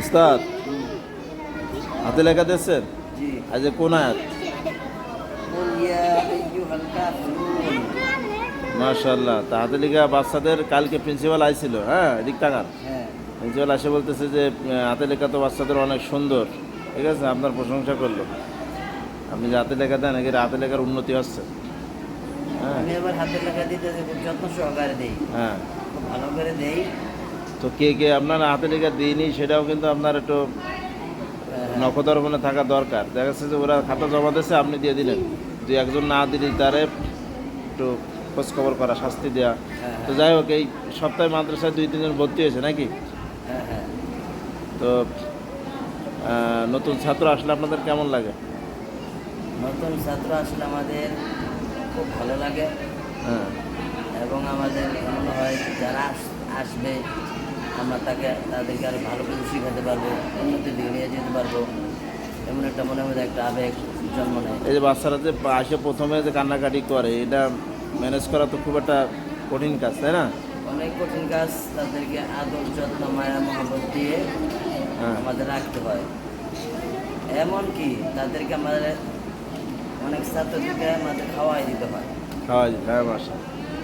উস্তাদ হাতে লেখা দিয়েছেন? আজ কোন আয়াত? মাশাল্লাহ তা হাতে লেখা বাচ্চাদের কালকে প্রিন্সিপাল আইছিল হ্যাঁ এদিক টাকার প্রিন্সিপাল হ্যাঁ। আসে বলতেছে যে হাতে লেখা তো বাচ্চাদের অনেক সুন্দর। ঠিক আছে আপনার প্রশংসা করল। আপনি যে হাতে লেখা দেন এর হাতে লেখার উন্নতি হচ্ছে? হ্যাঁ। হাতে লেখা দিতে যত্ন সহকারে দিই। হ্যাঁ। ভালো করে দেই। তো কে কে আপনার হাতে লেখা দিইনি সেটাও কিন্তু আপনার একটু নখদর্পণে থাকা দরকার। দেখা যাচ্ছে যে ওরা খাতা জমা দিয়েছে আপনি দিয়ে দিলেন। দুই একজন না দিলে তারে একটু খোঁজখবর করা শাস্তি দেওয়া হ্যাঁ, তো যাই হোক এই সপ্তাহে মাদ্রাসায় দুই তিনজন ভর্তি হয়েছে নাকি? হ্যাঁ হ্যাঁ। তো নতুন ছাত্র আসলে আপনাদের কেমন লাগে? নতুন ছাত্র আসলে আমাদের খুব ভালো লাগে। হ্যাঁ। এবং আমাদের মনে হয় যারা আস- আসবে আমরা তাকে তাদেরকে আরও ভালো কিছু শিখাতে পারব উন্নতির দিকে নিয়ে যেতে পারব। এমন একটা মনে মধ্যে একটা আবেগ জন্ম নেয়। এই যে বাচ্চারা যে আসে প্রথমে যে কান্নাকাটি করে এটা ম্যানেজ করা তো খুব একটা কঠিন কাজ তাই না? অনেক কঠিন কাজ তাদেরকে আদর যত্ন মায়া মহব্বত দিয়ে হ্যাঁ। আমাদের রাখতে হয়। এমনকি তাদেরকে আমাদের অনেক ছাত্রদেরকে আমাদের খাওয়াই দিতে হয়। খাওয়াই দিতে হ্যাঁ বাসা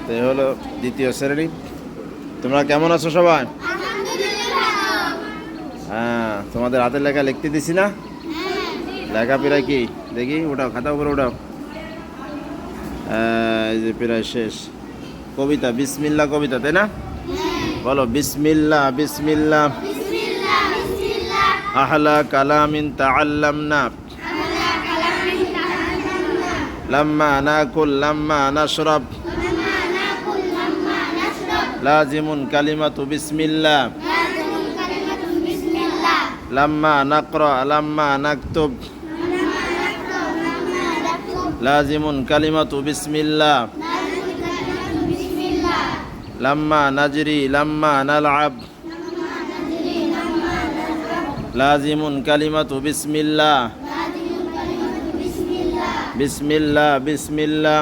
তো এই হলো দ্বিতীয় শ্রেণি। তোমরা কেমন আছো সবাই? তোমাদের হাতের লেখা লিখতে দিছি না? লেখা প্রায় কি? দেখি ওটাও খাতা উপরে ওটাও যে প্রায় শেষ। কবিতা, বিসমিল্লা কবিতা, তাই না? বলো, বিসমিল্লা বিসমিল্লা। আহলা কালামিন তাআল্লামনা। লাম্মা নাকুল, লাম্মা নাশরাব। লাজিমুন কালিমাতু বিসমিল্লা। লাম্মা নাকরা, লাম্মা নাকতুব। লাজিমুন কালিমাতু বিসমিল্লা লাম্মা নাজরি, লাম্মা নালআব লাজিমুন কালিমাতু বিসমিল্লা বিসমিল্লা বিসমিল্লা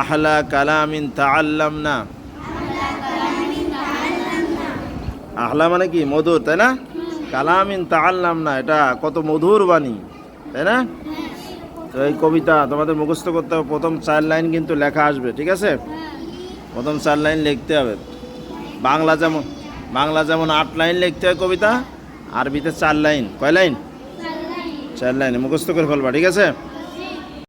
আহলা কালামিন তাআল্লামনা। আহলা মানে কি? মধুর, তাই না? কালামিন তাআল্লামনা এটা কত মধুর বাণী, তাই না? তো এই কবিতা তোমাদের মুখস্থ করতে হবে, প্রথম চার লাইন কিন্তু লেখা আসবে, ঠিক আছে? প্রথম চার লাইন লিখতে হবে। বাংলা যেমন বাংলা যেমন আট লাইন লিখতে হয় কবিতা, আরবিতে চার লাইন, কয় লাইন। চার লাইন, মুখস্থ করে ফেলবা, ঠিক আছে?